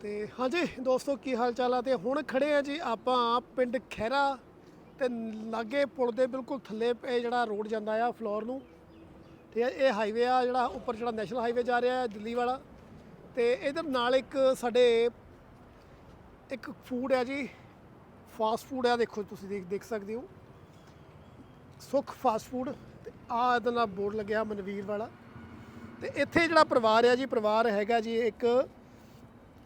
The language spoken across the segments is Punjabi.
ਤੇ ਹਾਂਜੀ, ਦੋਸਤੋ, ਕੀ ਹਾਲ ਚਾਲ ਆ? ਤੇ ਹੁਣ ਖੜੇ ਆ ਜੀ ਆਪਾਂ ਪਿੰਡ ਖਹਿਰਾ ਤੇ ਲਾਗੇ ਪੁਲ ਦੇ ਬਿਲਕੁਲ ਥੱਲੇ ਇਹ ਜਿਹੜਾ ਰੋਡ ਜਾਂਦਾ ਆ ਫਲੋਰ ਨੂੰ। ਤੇ ਇਹ ਹਾਈਵੇ ਆ ਜਿਹੜਾ ਉੱਪਰ ਜਿਹੜਾ ਨੈਸ਼ਨਲ ਹਾਈਵੇ ਜਾ ਰਿਹਾ ਹੈ, ਦਿੱਲੀ ਵਾਲਾ। ਤੇ ਇਧਰ ਨਾਲ ਇੱਕ ਸਾਡੇ ਇੱਕ ਫੂਡ ਹੈ ਜੀ ਫਾਸਟ ਫੂਡ ਆ, ਦੇਖੋ ਤੁਸੀਂ ਦੇਖ ਦੇਖ ਸਕਦੇ ਹੋ। ਸੁਖ ਫਾਸਟ ਫੂਡ ਤੇ ਆ ਇਹਦੇ ਨਾਲ ਬੋਰਡ ਲੱਗਿਆ ਮਨਵੀਰ ਵਾਲਾ। ਤੇ ਇੱਥੇ ਜਿਹੜਾ ਪਰਿਵਾਰ ਆ ਜੀ, ਪਰਿਵਾਰ ਹੈਗਾ ਜੀ ਇੱਕ